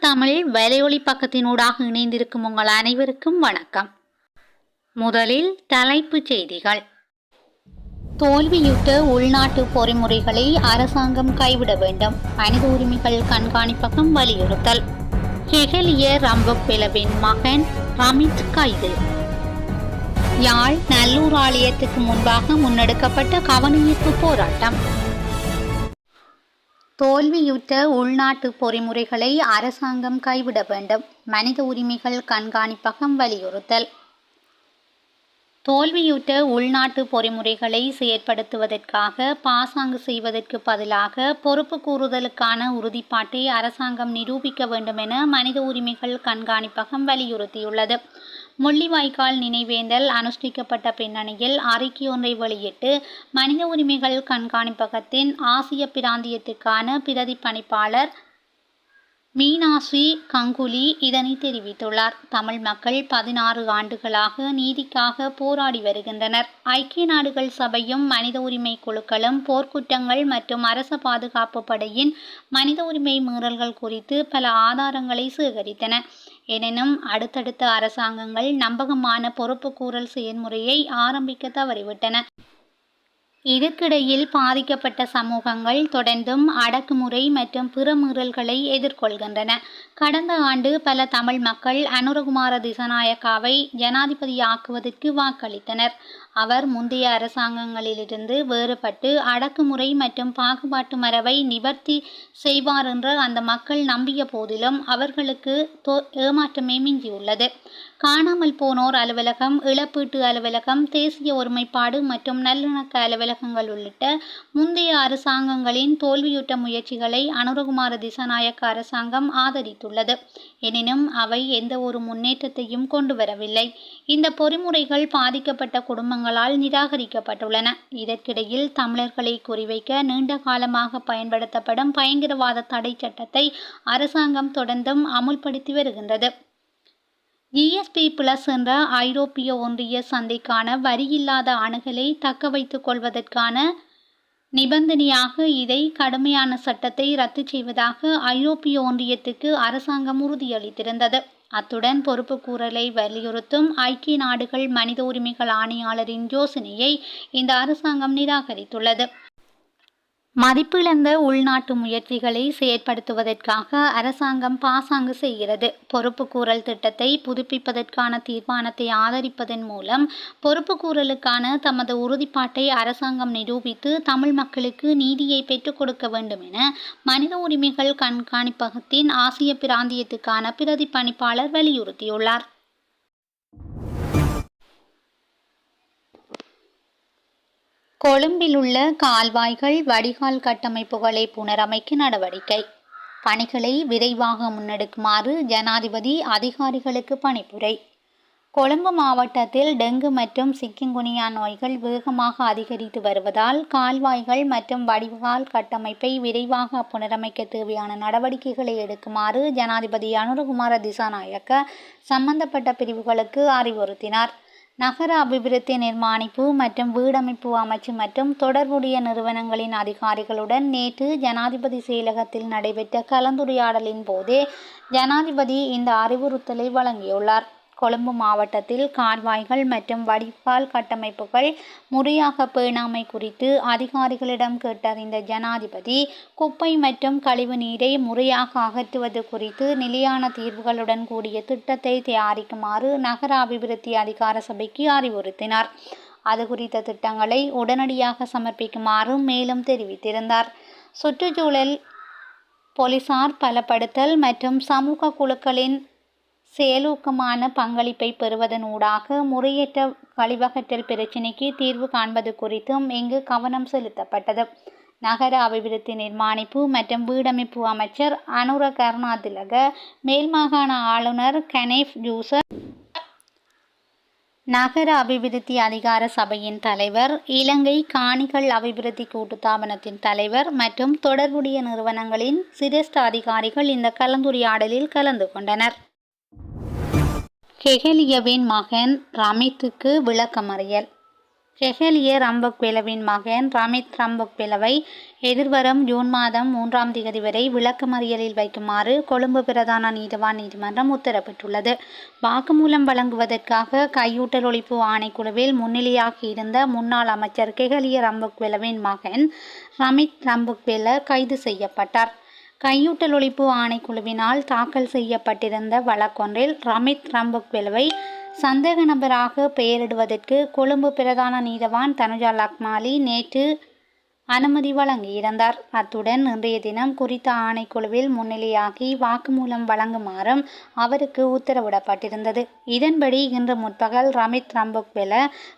தமிழ் வலையொலி பக்கத்தினூடாக இணைந்திருக்கும் உங்கள் அனைவருக்கும் வணக்கம். முதலில் தலைப்புச் செய்திகள். தோல்வியுற்ற உள்நாட்டு பொறிமுறைகளை அரசாங்கம் கைவிட வேண்டும். மனித உரிமைகள் கண்காணிப்பகம் வலியுறுத்தல். ஹெகலிய ரம்பப்பிளவின் மகன் ரமித் கைது. யாழ் நல்லூர் ஆலயத்துக்கு முன்பாக முன்னெடுக்கப்பட்ட கவனஈர்ப்பு போராட்டம். தோல்வியுற்ற உள்நாட்டு பொறிமுறைகளை அரசாங்கம் கைவிட வேண்டும். மனித உரிமைகள் கண்காணிப்பகம் வலியுறுத்தல். தோல்வியுற்ற உள்நாட்டு பொறிமுறைகளை செயற்படுத்துவதற்காக பாசாங்கு செய்வதற்கு பதிலாக பொறுப்பு கூறுதலுக்கான உறுதிப்பாட்டை அரசாங்கம் நிரூபிக்க வேண்டும் என மனித உரிமைகள் கண்காணிப்பகம் வலியுறுத்தியுள்ளது. முள்ளிவாய்க்கால் நினைவேந்தல் அனுஷ்டிக்கப்பட்ட பின்னணியில் அறிக்கை ஒன்றை வெளியிட்டு மனித உரிமைகள் கண்காணிப்பகத்தின் ஆசிய பிராந்தியத்துக்கான பிரதி பணிப்பாளர் மீனாசி கங்குலி இதனை தெரிவித்துள்ளார். தமிழ் மக்கள் பதினாறு ஆண்டுகளாக நீதிக்காக போராடி வருகின்றனர். ஐக்கிய நாடுகள் சபையும் மனித உரிமை குழுக்களும் போர்க்குற்றங்கள் மற்றும் அரச பாதுகாப்பு படையின் மனித உரிமை மீறல்கள் குறித்து பல ஆதாரங்களை சேகரித்தன. எனினும் அடுத்தடுத்த அரசாங்கங்கள் நம்பகமான பொறுப்புக்கூறல் செயல்முறையை ஆரம்பிக்க தவறிவிட்டன. இதற்கிடையில் பாதிக்கப்பட்ட சமூகங்கள் தொடர்ந்தும் அடக்குமுறை மற்றும் பிற மீறல்களை எதிர்கொள்கின்றன. கடந்த ஆண்டு பல தமிழ் மக்கள் அனுரகுமார திசநாயக்காவை ஜனாதிபதியாக்குவதற்கு வாக்களித்தனர். அவர் முந்தைய அரசாங்கங்களிலிருந்து வேறுபட்டு அடக்குமுறை மற்றும் பாகுபாட்டு மரபை நிவர்த்தி செய்வார் என்று அந்த மக்கள் நம்பிய போதிலும் அவர்களுக்கு ஏமாற்றமே மிஞ்சியுள்ளது. காணாமல் போனோர் அலுவலகம் இழப்பீட்டு அலுவலகம் தேசிய ஒருமைப்பாடு மற்றும் நல்லிணக்க அலுவலகங்கள் உள்ளிட்ட முந்தைய அரசாங்கங்களின் தோல்வியுற்ற முயற்சிகளை அனுரகுமார திசாநாயக்க அரசாங்கம் ஆதரித்துள்ளது. எனினும் அவை எந்த ஒரு முன்னேற்றத்தையும் கொண்டு வரவில்லை. இந்த பொறிமுறைகள் பாதிக்கப்பட்ட குடும்பங்கள் அரசாங்கங்களால் நிராகரிக்கப்பட்டுள்ளன. இதற்கிடையில் தமிழர்களை குறிவைக்க நீண்ட காலமாக பயன்படுத்தப்படும் பயங்கரவாத தடை சட்டத்தை அரசாங்கம் தொடர்ந்தும் அமுல்படுத்தி வருகின்றது. ஜிஎஸ்பி பிளஸ் என்ற ஐரோப்பிய ஒன்றிய சந்தைக்கான வரியில்லாத அணுகலை தக்க வைத்துக் கொள்வதற்கான நிபந்தனையாக இதை கடுமையான சட்டத்தை ரத்து செய்வதாக ஐரோப்பிய ஒன்றியத்துக்கு அரசாங்கம் உறுதியளித்திருந்தது. அத்துடன் பொறுப்பு கூறலை வலியுறுத்தும் ஐக்கிய நாடுகள் மனித உரிமைகள் ஆணையாளரின் யோசனையை இந்த அரசாங்கம் நிராகரித்துள்ளது. மதிப்பிழந்த உள்நாட்டு முயற்சிகளை செயற்படுத்துவதற்காக அரசாங்கம் பாசாங்கு செய்கிறது. பொறுப்புக்கூறல் திட்டத்தை புதுப்பிப்பதற்கான தீர்மானத்தை ஆதரிப்பதன் மூலம் பொறுப்புக்கூறலுக்கான தமது உறுதிப்பாட்டை அரசாங்கம் நிரூபித்து தமிழ் மக்களுக்கு நீதியை பெற்றுக் கொடுக்க வேண்டும் என மனித உரிமைகள் கண்காணிப்பகத்தின் ஆசிய பிராந்தியத்துக்கான பிரதிப்பணிப்பாளர் வலியுறுத்தியுள்ளார். கொழும்பில் உள்ள கால்வாய்கள் வடிகால் கட்டமைப்புகளை புனரமைக்க நடவடிக்கை. பணிகளை விரைவாக முன்னெடுக்குமாறு ஜனாதிபதி அதிகாரிகளுக்கு பணிப்புரை. கொழும்பு மாவட்டத்தில் டெங்கு மற்றும் சிக்கிங்குனியா நோய்கள் வேகமாக அதிகரித்து வருவதால் கால்வாய்கள் மற்றும் வடிகால் கட்டமைப்பை விரைவாக புனரமைக்க தேவையான நடவடிக்கைகளை எடுக்குமாறு ஜனாதிபதி அனுரகுமார திசாநாயக்க சம்பந்தப்பட்ட பிரிவுகளுக்கு அறிவுறுத்தினார். நகர அபிவிருத்தி நிர்மாணிப்பு மற்றும் வீடமைப்பு அமைச்சு மற்றும் தொடர்புடைய நிறுவனங்களின் அதிகாரிகளுடன் நேற்று ஜனாதிபதி செயலகத்தில் நடைபெற்ற கலந்துரையாடலின் போதே ஜனாதிபதி இந்த அறிவுறுத்தலை வழங்கியுள்ளார். கொழும்பு மாவட்டத்தில் கால்வாய்கள் மற்றும் வடிகால் கட்டமைப்புகள் முறையாக பேணாமை குறித்து அதிகாரிகளிடம் கேட்டறிந்த ஜனாதிபதி குப்பை மற்றும் கழிவு நீரை முறையாக அகற்றுவது குறித்து நிலையான தீர்வுகளுடன் கூடிய திட்டத்தை தயாரிக்குமாறு நகர அபிவிருத்தி அதிகார சபைக்கு அறிவுறுத்தினார். அது குறித்த திட்டங்களை உடனடியாக சமர்ப்பிக்குமாறு மேலும் தெரிவித்திருந்தார். சுற்றுச்சூழல் போலீசார் பலப்படுத்தல் மற்றும் சமூக குழுக்களின் செயலூக்கமான பங்களிப்பை பெறுவதன் ஊடாக முறையற்ற கழிவகற்றல் பிரச்சினைக்கு தீர்வு காண்பது குறித்தும் இங்கு கவனம் செலுத்தப்பட்டது. நகர அபிவிருத்தி நிர்மாணிப்பு மற்றும் வீடமைப்பு அமைச்சர் அனுர கருணாதிலக மேல்மாகாண ஆளுநர் கனேஃப் ஜூசர் நகர அபிவிருத்தி அதிகார சபையின் தலைவர் இலங்கை காணிகள் அபிவிருத்தி கூட்டுத்தாபனத்தின் தலைவர் மற்றும் தொடர்புடைய நிறுவனங்களின் சிரேஷ்ட அதிகாரிகள் இந்த கலந்துரையாடலில் கலந்து கொண்டனர். ஹெகலியவின் மகன் ரமித்துக்கு விளக்கமறியல். ஹெகலிய ரம்பக்வெலவின் மகன் ரமித் ரம்பக்வெலவை எதிர்வரும் ஜூன் மாதம் மூன்றாம் தேதி வரை விளக்கமறியலில் வைக்குமாறு கொழும்பு பிரதான நீதவான் நீதிமன்றம் உத்தரவிட்டுள்ளது. வாக்குமூலம் வழங்குவதற்காக கையூட்டல் ஒழிப்பு ஆணைக்குழுவில் முன்னிலையாக இருந்த முன்னாள் அமைச்சர் கெஹலிய ரம்பக்வெலவின் மகன் ரமித் ரம்பக்வெல கைது செய்யப்பட்டார். கையூட்டல் ஒழிப்பு ஆணைக்குழுவினால் தாக்கல் செய்யப்பட்டிருந்த வழக்கொன்றில் ரமித் ரம்புக்வெலுவை சந்தேக நபராக பெயரிடுவதற்கு கொழும்பு பிரதான நீதவான் தனுஜா லக்மாலி நேற்று அனுமதி வழங்கியிருந்தார் அத்துடன் இன்றைய தினம் குறித்த ஆணைக்குழுவில் முன்னிலையாகி வாக்குமூலம் வழங்குமாறும் அவருக்கு உத்தரவிடப்பட்டிருந்தது. இதன்படி இன்று முற்பகல் ரமித் ரம்புக்வெல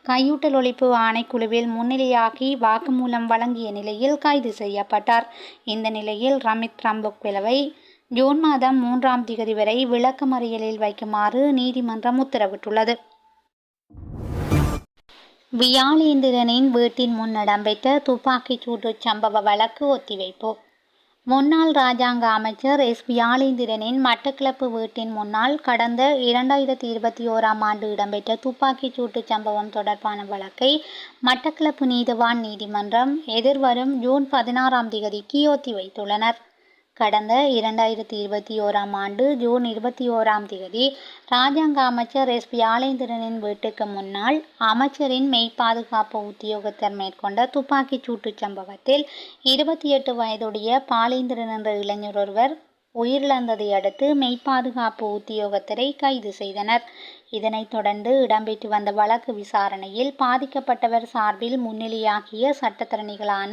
கையூட்டல் ஒழிப்பு ஆணைக்குழுவில் முன்னிலையாகி வாக்குமூலம் வழங்கிய நிலையில் கைது செய்யப்பட்டார். இந்த நிலையில் ரமித் ரம்புக்வெலவை ஜூன் மாதம் மூன்றாம் திகதி வரை விளக்கமறியலில் வைக்குமாறு நீதிமன்றம் உத்தரவிட்டுள்ளது. வியாழேந்திரனின் வீட்டின் முன் இடம்பெற்ற துப்பாக்கிச் சூட்டுச் சம்பவ வழக்கு ஒத்திவைப்பு. முன்னாள் ராஜாங்க அமைச்சர் எஸ். வியாழேந்திரனின் மட்டக்கிளப்பு வீட்டின் முன்னால் கடந்த இரண்டாயிரத்தி இருபத்தி ஓராம் ஆண்டு இடம்பெற்ற துப்பாக்கிச் சூட்டுச் சம்பவம் தொடர்பான வழக்கை மட்டக்கிளப்பு நீதிவான் நீதிமன்றம் எதிர்வரும் ஜூன் பதினாறாம் தேதிக்கு ஒத்திவைத்துள்ளனர். கடந்த இரண்டாயிரத்தி இருபத்தி ஓராம் ஆண்டு ஜூன் இருபத்தி ஓராம் தேதி ராஜாங்க அமைச்சர் எஸ் வியாழேந்திரனின் வீட்டுக்கு முன்னால் அமைச்சரின் மெய்ப்பாதுகாப்பு உத்தியோகத்தர் மேற்கொண்ட துப்பாக்கிச் சூட்டுச் சம்பவத்தில் இருபத்தி எட்டு வயதுடைய பாலேந்திரன் என்ற இளைஞர் ஒருவர் உயிரிழந்ததை அடுத்து மெய்ப்பாதுகாப்பு உத்தியோகத்தரை கைது செய்தனர். இதனைத் தொடர்ந்து இடம்பெற்று வந்த வழக்கு விசாரணையில் பாதிக்கப்பட்டவர் சார்பில் முன்னிலையாகிய சட்டத்தரணிகளான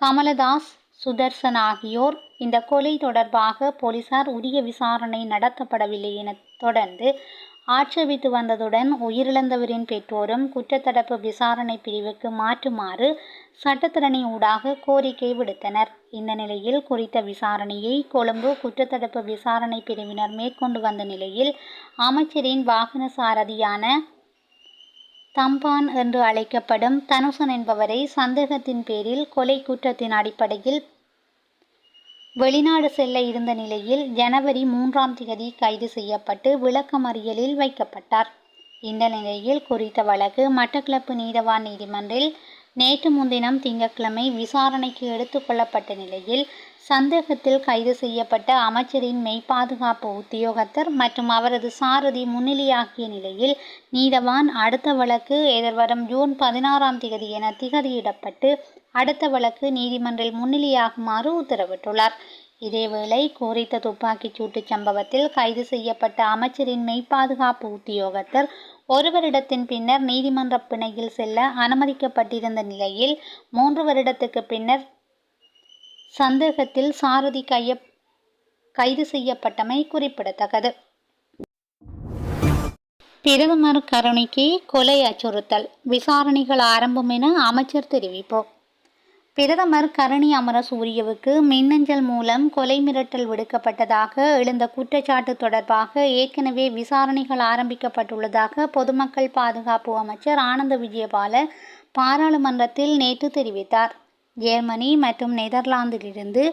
கமலதாஸ் சுதர்சன் ஆகியோர் இந்த கொலை தொடர்பாக போலீசார் உரிய விசாரணை நடத்தப்படவில்லை என தொடர்ந்து ஆட்சேபித்து வந்ததுடன் உயிரிழந்தவரின் பெற்றோரும் குற்றத்தடுப்பு விசாரணை பிரிவுக்கு மாற்றுமாறு சட்டத்திறனை ஊடாக கோரிக்கை விடுத்தனர். இந்த நிலையில் குறித்த விசாரணையை கொழும்பு குற்றத்தடுப்பு விசாரணை பிரிவினர் மேற்கொண்டு வந்த நிலையில் அமைச்சரின் வாகன சாரதியான தம்பான் என்று அழைக்கப்படும் தனுசன் என்பவரை சந்தேகத்தின் பேரில் கொலை குற்றத்தின் அடிப்படையில் வெளிநாடு செல்ல இருந்த நிலையில் ஜனவரி மூன்றாம் தேதி கைது செய்யப்பட்டு விளக்கமறியலில் வைக்கப்பட்டார். இந்த நிலையில் குறித்த வழக்கு மட்டக்களப்பு நீதவான் நீதிமன்றில் நேற்று முன்தினம் திங்கட்கிழமை விசாரணைக்கு எடுத்துக்கொள்ளப்பட்ட நிலையில் சந்தேகத்தில் கைது செய்யப்பட்ட அமைச்சரின் மெய்ப்பாதுகாப்பு உத்தியோகத்தர் மற்றும் அவரது சாரதி முன்னிலையாகிய நிலையில் நீதவான் அடுத்த வழக்கு எதிர்வரும் ஜூன் பதினாறாம் தேதி என திகதியிடப்பட்டு அடுத்த வழக்கு நீதிமன்றில் முன்னிலையாகுமாறு உத்தரவிட்டுள்ளார். இதேவேளை குறித்த துப்பாக்கிச் சூட்டுச் சம்பவத்தில் கைது செய்யப்பட்ட அமைச்சரின் மெய்ப்பாதுகாப்பு உத்தியோகத்தர் ஒரு வருடத்தின் பின்னர் நீதிமன்ற பிணையில் செல்ல அனுமதிக்கப்பட்டிருந்த நிலையில் மூன்று வருடத்துக்கு பின்னர் சந்தேகத்தில் சாரதி கைய கைது செய்யப்பட்டமை குறிப்பிடத்தக்கது. பிரதமர் கருணிக்கு கொலை அச்சுறுத்தல் விசாரணைகள் ஆரம்பம் என அமைச்சர் தெரிவிப்பு பிரதமர் கருணி அமரசூரியவுக்கு மின்னஞ்சல் மூலம் கொலை மிரட்டல் விடுக்கப்பட்டதாக எழுந்த குற்றச்சாட்டு தொடர்பாக ஏற்கனவே விசாரணைகள் ஆரம்பிக்கப்பட்டுள்ளதாக பொதுமக்கள் பாதுகாப்பு அமைச்சர் ஆனந்த விஜயபால பாராளுமன்றத்தில் நேற்று தெரிவித்தார். ஜெர்மனி மற்றும் நெதர்லாந்திலிருந்து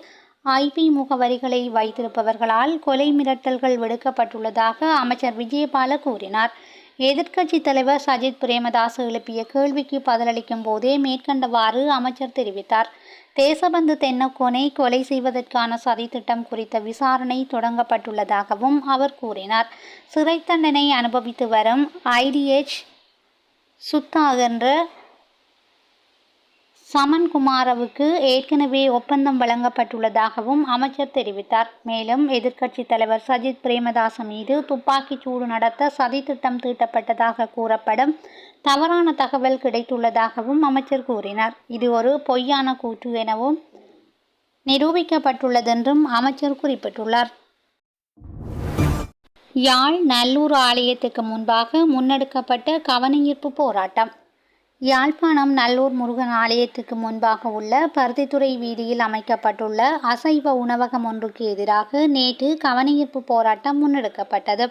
ஐபி முகவரிகளை வைத்திருப்பவர்களால் கொலை மிரட்டல்கள் விடுக்கப்பட்டுள்ளதாக அமைச்சர் விஜயபால கூறினார். எதிர்க்கட்சி தலைவர் சஜித் பிரேமதாஸ் எழுப்பிய கேள்விக்கு பதிலளிக்கும் போதே மேற்கண்டவாறு அமைச்சர் தெரிவித்தார். தேசபந்து தென்னக்கோனை கொலை செய்வதற்கான சதித்திட்டம் குறித்த விசாரணை தொடங்கப்பட்டுள்ளதாகவும் அவர் கூறினார். சிறை தண்டனை அனுபவித்து வரும் ஐடிஎச் சுத்தா என்ற சமன்குமாரவுக்கு ஏற்கனவே ஒப்பந்தம் வழங்கப்பட்டுள்ளதாகவும் அமைச்சர் தெரிவித்தார். மேலும் எதிர்க்கட்சித் தலைவர் சஜித் பிரேமதாச மீது துப்பாக்கிச் சூடு நடத்த சதித்திட்டம் தீட்டப்பட்டதாக கூறப்படும் தவறான தகவல் கிடைத்துள்ளதாகவும் அமைச்சர் கூறினார். இது ஒரு பொய்யான கூற்று எனவும் நிரூபிக்கப்பட்டுள்ளதென்றும் அமைச்சர் குறிப்பிட்டுள்ளார். யாழ் நல்லூர் ஆலயத்துக்கு முன்பாக முன்னெடுக்கப்பட்ட கவனஈர்ப்பு போராட்டம். யாழ்ப்பாணம் நல்லூர் முருகன் ஆலயத்துக்கு முன்பாக உள்ள பருத்தித்துறை வீதியில் அமைக்கப்பட்டுள்ள அசைவ உணவகம் ஒன்றுக்கு எதிராக நேற்று கவனஈர்ப்பு போராட்டம் முன்னெடுக்கப்பட்டது.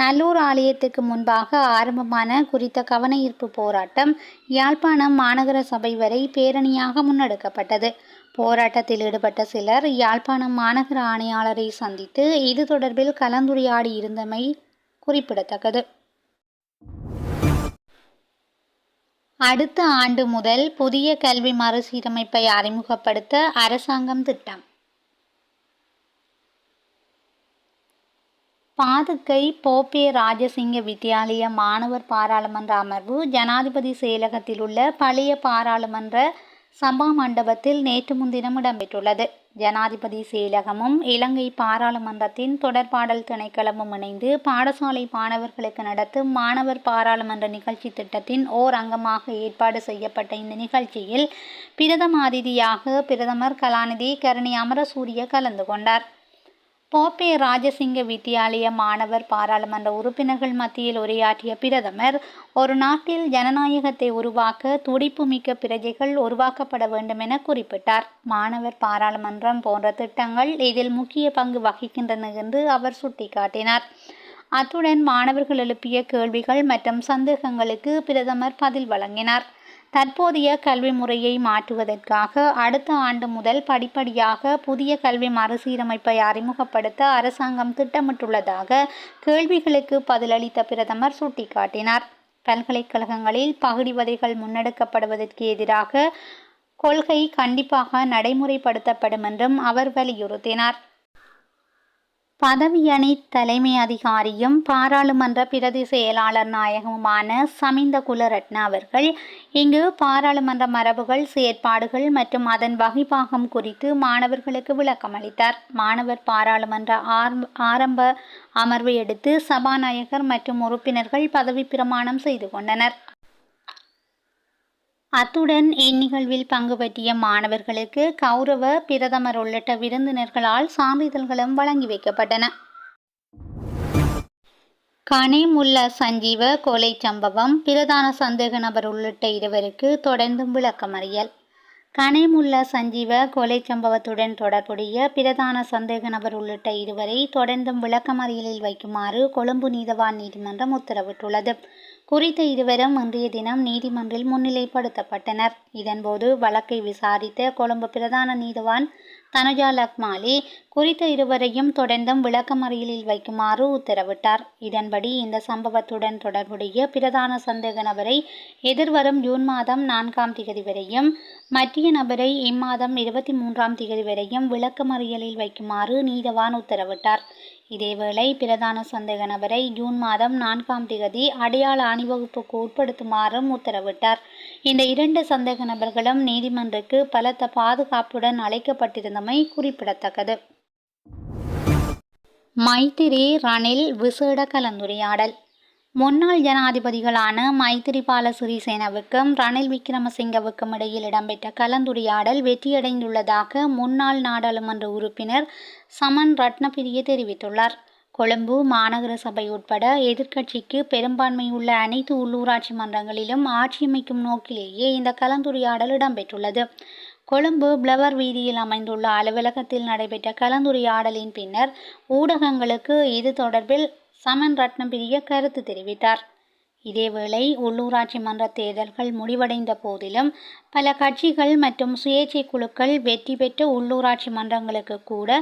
நல்லூர் ஆலயத்துக்கு முன்பாக ஆரம்பமான குறித்த கவனஈர்ப்பு போராட்டம் யாழ்ப்பாணம் மாநகர சபை வரை பேரணியாக முன்னெடுக்கப்பட்டது. போராட்டத்தில் ஈடுபட்ட சிலர் யாழ்ப்பாணம் மாநகர ஆணையாளரை சந்தித்து இது தொடர்பில் கலந்துரையாடி இருந்தமை குறிப்பிடத்தக்கது. அடுத்த ஆண்டு முதல் புதிய கல்வி மறுசீரமைப்பை அறிமுகப்படுத்த அரசாங்கம் திட்டம். பாதுகை போப்பே ராஜசிங்க வித்தியாலய மாணவர் பாராளுமன்ற அமர்வு ஜனாதிபதி செயலகத்தில் உள்ள பழைய பாராளுமன்ற சபா மண்டபத்தில் நேற்று முன்தினம் இடம்பெற்றுள்ளது. ஜனாதிபதி செயலகமும் இலங்கை பாராளுமன்றத்தின் தொடர்பாடல் திணைக்களமும் இணைந்து பாடசாலை மாணவர்களுக்கு நடத்தும் மாணவர் பாராளுமன்ற நிகழ்ச்சி திட்டத்தின் ஓர் அங்கமாக ஏற்பாடு செய்யப்பட்ட இந்த நிகழ்ச்சியில் பிரதம அதிதியாக பிரதமர் கலாநிதி கருணி அமரசூரிய கலந்து கொண்டார். போப்பே ராஜசிங்க வித்தியாலய மாணவர் பாராளுமன்ற உறுப்பினர்கள் மத்தியில் உரையாற்றிய பிரதமர் ஒரு நாட்டில் ஜனநாயகத்தை உருவாக்க துடிப்புமிக்க பிரஜைகள் உருவாக்கப்பட வேண்டும் என குறிப்பிட்டார். மாணவர் பாராளுமன்றம் போன்ற திட்டங்கள் இதில் முக்கிய பங்கு வகிக்கின்றன என்று அவர் சுட்டிக்காட்டினார். அத்துடன் மாணவர்கள் எழுப்பிய கேள்விகள் மற்றும் சந்தேகங்களுக்கு பிரதமர் பதில் வழங்கினார். தற்போதைய கல்வி முறையை மாற்றுவதற்காக அடுத்த ஆண்டு முதல் படிப்படியாக புதிய கல்வி மறுசீரமைப்பை அறிமுகப்படுத்த அரசாங்கம் திட்டமிட்டுள்ளதாக கேள்விகளுக்கு பதிலளித்த பிரதமர் சுட்டிக்காட்டினார். பல்கலைக்கழகங்களில் பகுடிவதைகள் முன்னெடுக்கப்படுவதற்கு எதிராக கொள்கை கண்டிப்பாக நடைமுறைப்படுத்தப்படும் என்றும் அவர் வலியுறுத்தினார். பதவியணி தலைமை அதிகாரியும் பாராளுமன்ற பிரதி செயலாளர் நாயகமுமான சமிந்த குலரட்ன அவர்கள் இங்கு பாராளுமன்ற மரபுகள் செயற்பாடுகள் மற்றும் அதன் வகைப்பாகம் குறித்து மாணவர்களுக்கு விளக்கம் அளித்தார். மாணவர் பாராளுமன்ற ஆரம்ப அமர்வை எடுத்து சபாநாயகர் மற்றும் உறுப்பினர்கள் பதவி பிரமாணம் செய்து கொண்டனர். அத்துடன் இந்நிகழ்வில் பங்கு பற்றிய மாணவர்களுக்கு கௌரவ பிரதமர் உள்ளிட்ட விருந்தினர்களால் சான்றிதழ்களும் வழங்கி வைக்கப்பட்டன. கனிமுல்லா சஞ்சீவ கொலை சம்பவம் பிரதான சந்தேக நபர் உள்ளிட்ட இருவருக்கு தொடர்ந்தும் விளக்கமறியல். கனிமுல்லா சஞ்சீவ கொலை சம்பவத்துடன் தொடர்புடைய பிரதான சந்தேக நபர் உள்ளிட்ட இருவரை தொடர்ந்தும் விளக்கமறியலில் வைக்குமாறு கொழும்பு நீதவான் நீதிமன்றம் உத்தரவிட்டுள்ளது. குறித்த இருவரும் இன்றைய தினம் நீதிமன்றில் முன்னிலைப்படுத்தப்பட்டனர். இதன்போது வழக்கை விசாரித்த கொழும்பு பிரதான நீதவான் தனுஜா லக்மாலி குறித்த இருவரையும் தொடர்ந்தும் விளக்கமறியலில் வைக்குமாறு உத்தரவிட்டார். இதன்படி இந்த சம்பவத்துடன் தொடர்புடைய பிரதான சந்தேக நபரை எதிர்வரும் ஜூன் மாதம் நான்காம் திகதி வரையும் மத்திய நபரை இம்மாதம் இருபத்தி மூன்றாம் திகதி வரையும் விளக்கமறியலில் வைக்குமாறு நீதவான் உத்தரவிட்டார். இதேவேளை பிரதான சந்தேக நபரை ஜூன் மாதம் நான்காம் திகதி அடையாள அணிவகுப்புக்கு உட்படுத்துமாறும் உத்தரவிட்டார். இந்த இரண்டு சந்தேக நபர்களும் நீதிமன்றுக்கு பலத்த பாதுகாப்புடன் அழைக்கப்பட்டிருந்தமை குறிப்பிடத்தக்கது. மைத்திரி ரணில் விசேட கலந்துரையாடல். முன்னாள் ஜனாதிபதிகளான மைத்திரிபால சிறிசேனவுக்கும் ரணில் விக்ரமசிங்கவுக்கும் இடையில் இடம்பெற்ற கலந்துரையாடல் வெற்றியடைந்துள்ளதாக முன்னாள் நாடாளுமன்ற உறுப்பினர் சமன் ரத்னபிரிய தெரிவித்துள்ளார். கொழும்பு மாநகர சபை உட்பட எதிர்க்கட்சிக்கு பெரும்பான்மை உள்ள அனைத்து உள்ளூராட்சி மன்றங்களிலும் ஆட்சியமைக்கும் நோக்கிலேயே இந்த கலந்துரையாடல் இடம்பெற்றுள்ளது. கொழும்பு பிளவர் வீதியில் அமைந்துள்ள அலுவலகத்தில் நடைபெற்ற கலந்துரையாடலின் பின்னர் ஊடகங்களுக்கு இது தொடர்பில் சமன் ரத்னபிரிய கருத்து தெரிவித்தார். இதேவேளை உள்ளூராட்சி மன்ற தேர்தல்கள் முடிவடைந்த போதிலும் பல கட்சிகள் மற்றும் சுயேட்சை குழுக்கள் வெற்றி பெற்ற உள்ளூராட்சி மன்றங்களுக்கு கூட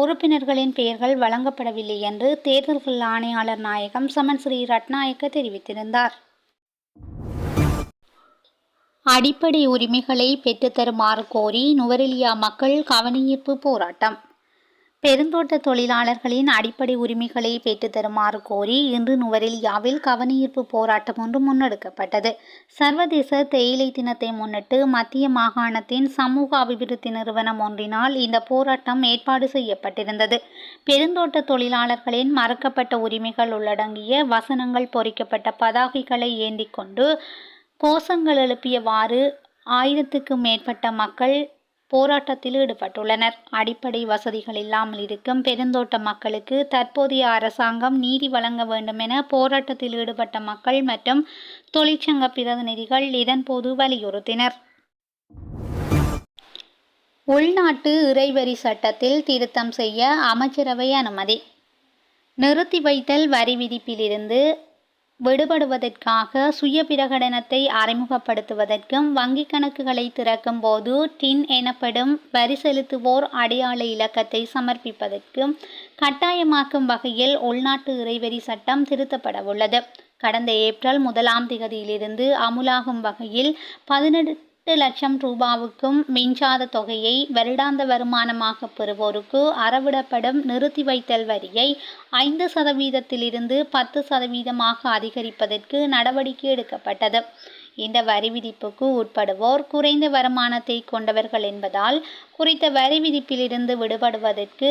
உறுப்பினர்களின் பெயர்கள் வழங்கப்படவில்லை என்று தேர்தல்கள் ஆணையாளர் நாயகம் சமன் ஸ்ரீ ரட்நாயக்க தெரிவித்திருந்தார். அடிப்படை உரிமைகளை பெற்றுத்தருமாறு கோரி நுவரெலியா மக்கள் கவனியீர்ப்பு போராட்டம். பெருந்தோட்ட தொழிலாளர்களின் அடிப்படை உரிமைகளை பெற்று தருமாறு கோரி இன்று நுவரெலியாவில் கவனஈர்ப்பு போராட்டம் ஒன்று முன்னெடுக்கப்பட்டது. சர்வதேச தேயிலை தினத்தை முன்னிட்டு மத்திய மாகாணத்தின் சமூக அபிவிருத்தி நிறுவனம் ஒன்றினால் இந்த போராட்டம் ஏற்பாடு செய்யப்பட்டிருந்தது. பெருந்தோட்ட தொழிலாளர்களின் மறக்கப்பட்ட உரிமைகள் உள்ளடங்கிய வசனங்கள் பொறிக்கப்பட்ட பதாகைகளை ஏந்தி கொண்டு கோஷங்கள் எழுப்பியவாறு ஆயிரத்துக்கும் மேற்பட்ட மக்கள் போராட்டத்தில் ஈடுபட்டுள்ளனர். அடிப்படை வசதிகள் இல்லாமல் இருக்கும் பெருந்தோட்ட மக்களுக்கு தற்போதைய அரசாங்கம் நீதி வழங்க வேண்டும் என போராட்டத்தில் ஈடுபட்ட மக்கள் மற்றும் தொழிற்சங்க பிரதிநிதிகள் இதன்போது வலியுறுத்தினர். உள்நாட்டு இறைவரி சட்டத்தில் திருத்தம் செய்ய அமைச்சரவை அனுமதி. நிறுத்தி வைத்தல் வரி விதிப்பிலிருந்து விடுபடுவதற்காக சுய பிரகடனத்தை அறிமுகப்படுத்துவதற்கும் வங்கிக் கணக்குகளை திறக்கும் போது டின் எனப்படும் வரி செலுத்துவோர் அடையாள இலக்கத்தை சமர்ப்பிப்பதற்கும் கட்டாயமாக்கும் வகையில் உள்நாட்டு இறைவரி சட்டம் திருத்தப்படவுள்ளது. கடந்த ஏப்ரல் முதலாம் திகதியிலிருந்து அமுலாகும் வகையில் பதினெட்டு லட்சம் ரூபாவுக்கும் மிஞ்சாத தொகையை வருடாந்த வருமானமாக பெறுவோருக்கு அறவிடப்படும் நிறுத்தி வைத்தல் வரியை ஐந்து சதவீதத்திலிருந்து பத்து சதவீதமாக அதிகரிப்பதற்கு நடவடிக்கை எடுக்கப்பட்டது. இந்த வரி விதிப்புக்கு உட்படுவோர் குறைந்த வருமானத்தை கொண்டவர்கள் என்பதால் குறித்த வரி விதிப்பிலிருந்து விடுபடுவதற்கு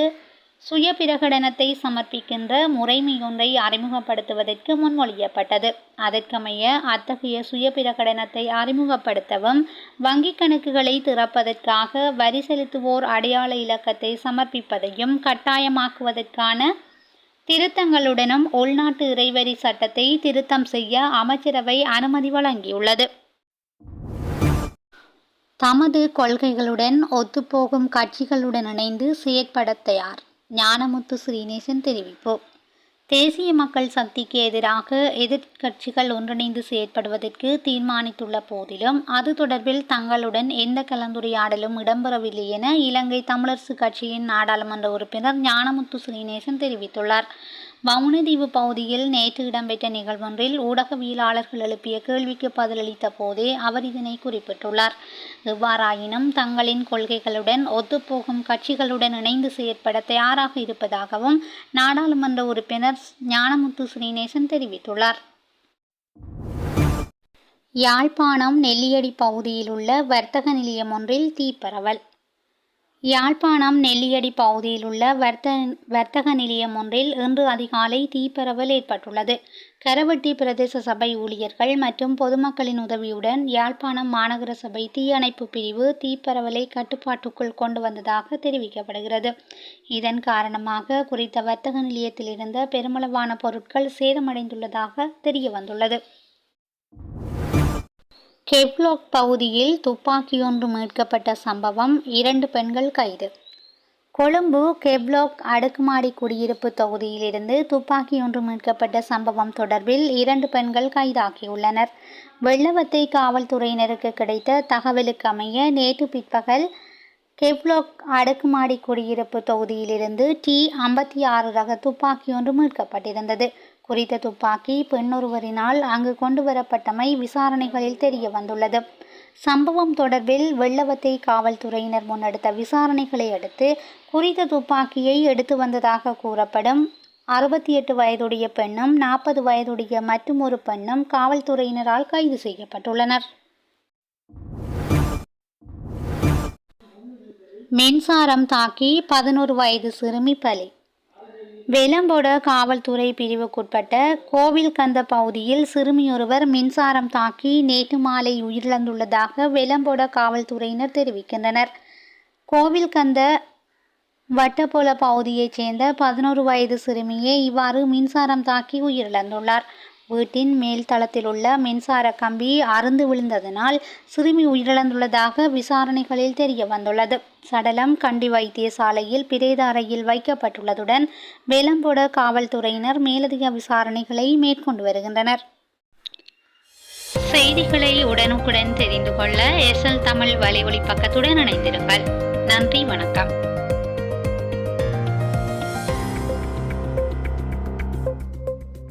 சுய பிரகடனத்தை சமர்ப்பிக்கின்ற முறைமையொன்றை அறிமுகப்படுத்துவதற்கு முன்மொழியப்பட்டது. அதற்கமைய அத்தகைய சுய பிரகடனத்தை அறிமுகப்படுத்தவும் வங்கிக் கணக்குகளை திறப்பதற்காக வரி செலுத்துவோர் அடையாள இலக்கத்தை சமர்ப்பிப்பதையும் கட்டாயமாக்குவதற்கான திருத்தங்களுடனும் உள்நாட்டு இறைவரி சட்டத்தை திருத்தம் செய்ய அமைச்சரவை அனுமதி வழங்கியுள்ளது. தமது கொள்கைகளுடன் ஒத்துப்போகும் கட்சிகளுடன் இணைந்து செயற்பட தயார். ஞானமுத்து ஸ்ரீநேசன் தெரிவிப்போம். தேசிய மக்கள் சக்திக்கு எதிராக எதிர்க்கட்சிகள் ஒன்றிணைந்து செயற்படுவதற்கு தீர்மானித்துள்ள போதிலும் அது தொடர்பில் தங்களுடன் எந்த கலந்துரையாடலும் இடம்பெறவில்லை என இலங்கை தமிழரசு கட்சியின் நாடாளுமன்ற உறுப்பினர் ஞானமுத்து ஸ்ரீநேசன் தெரிவித்துள்ளார். வவுனதீவு பகுதியில் நேற்று இடம்பெற்ற நிகழ்வொன்றில் ஊடகவியலாளர்கள் எழுப்பிய கேள்விக்கு பதிலளித்த போதே அவர் இதனை குறிப்பிட்டுள்ளார். எவ்வாறாயினும் தங்களின் கொள்கைகளுடன் ஒத்துப்போகும் கட்சிகளுடன் இணைந்து செயற்பட தயாராக இருப்பதாகவும் நாடாளுமன்ற உறுப்பினர் ஞானமுத்து ஸ்ரீநேசன் தெரிவித்துள்ளார். யாழ்ப்பாணம் நெல்லியடி பகுதியில் உள்ள வர்த்தக நிலையம் ஒன்றில் தீப்பரவல். யாழ்ப்பாணம் நெல்லியடி பகுதியில் உள்ள வர்த்த வர்த்தக நிலையம் ஒன்றில் இன்று அதிகாலை தீப்பரவல் ஏற்பட்டுள்ளது. கரவட்டி பிரதேச சபை ஊழியர்கள் மற்றும் பொதுமக்களின் உதவியுடன் யாழ்ப்பாணம் மாநகர சபை தீயணைப்பு பிரிவு தீப்பரவலை கட்டுப்பாட்டுக்குள் கொண்டு வந்ததாக தெரிவிக்கப்படுகிறது. இதன் காரணமாக குறித்த வர்த்தக நிலையத்தில் இருந்த பெருமளவான பொருட்கள் சேதமடைந்துள்ளதாக தெரிய வந்துள்ளது கெவ்லாக் பகுதியில் துப்பாக்கியொன்று மீட்கப்பட்ட சம்பவம் இரண்டு பெண்கள் கைது. கொழும்பு கெவ்லாக் அடுக்குமாடி குடியிருப்பு தொகுதியிலிருந்து துப்பாக்கியொன்று மீட்கப்பட்ட சம்பவம் தொடர்பில் இரண்டு பெண்கள் கைதாகியுள்ளனர். வெள்ளவத்தை காவல்துறையினருக்கு கிடைத்த தகவலுக்கு அமைய நேற்று பிற்பகல் கெவ்லாக் அடுக்குமாடி குடியிருப்பு தொகுதியிலிருந்து டி ஐம்பத்தி ஆறு ரக துப்பாக்கி ஒன்று மீட்கப்பட்டிருந்தது. குறித்த துப்பாக்கி பெண்ணொருவரினால் அங்கு கொண்டு வரப்பட்டமை விசாரணைகளில் தெரிய வந்துள்ளது. சம்பவம் தொடர்பில் வெள்ளவத்தை காவல்துறையினர் முன்னெடுத்த விசாரணைகளை அடுத்து குறித்த துப்பாக்கியை எடுத்து வந்ததாக கூறப்படும். அறுபத்தி எட்டு வயதுடைய பெண்ணும் நாற்பது வயதுடைய மற்றும் ஒரு பெண்ணும் காவல்துறையினரால் கைது செய்யப்பட்டுள்ளனர். மின்சாரம் தாக்கி பதினோரு வயது சிறுமி பலி. வெலம்போட காவல்துறை பிரிவுக்குட்பட்ட கோவில்கந்த பகுதியில் சிறுமியொருவர் மின்சாரம் தாக்கி நேற்று மாலை உயிரிழந்துள்ளதாக வெலம்போட காவல்துறையினர் தெரிவிக்கின்றனர். கோவில்கந்த வட்டப்போல பகுதியைச் சேர்ந்த பதினோரு வயது சிறுமியே இவ்வாறு மின்சாரம் தாக்கி உயிரிழந்துள்ளார். வீட்டின் மேல் தளத்தில் உள்ள மின்சார கம்பி அறுந்து விழுந்ததனால் சிறுமி உயிரிழந்துள்ளதாக விசாரணைகளில் தெரிய வந்துள்ளது. சடலம் கண்டி வைத்தியசாலையில் பிரேத அறையில் வைக்கப்பட்டுள்ளதுடன் வேலம்போட காவல்துறையினர் மேலதிக விசாரணைகளை மேற்கொண்டு வருகின்றனர். செய்திகளை உடனுக்குடன் தெரிந்து கொள்ள எஸ்எல் தமிழ் வலைஒலி பக்கத்துடன் இணைந்திருங்கள். நன்றி வணக்கம்.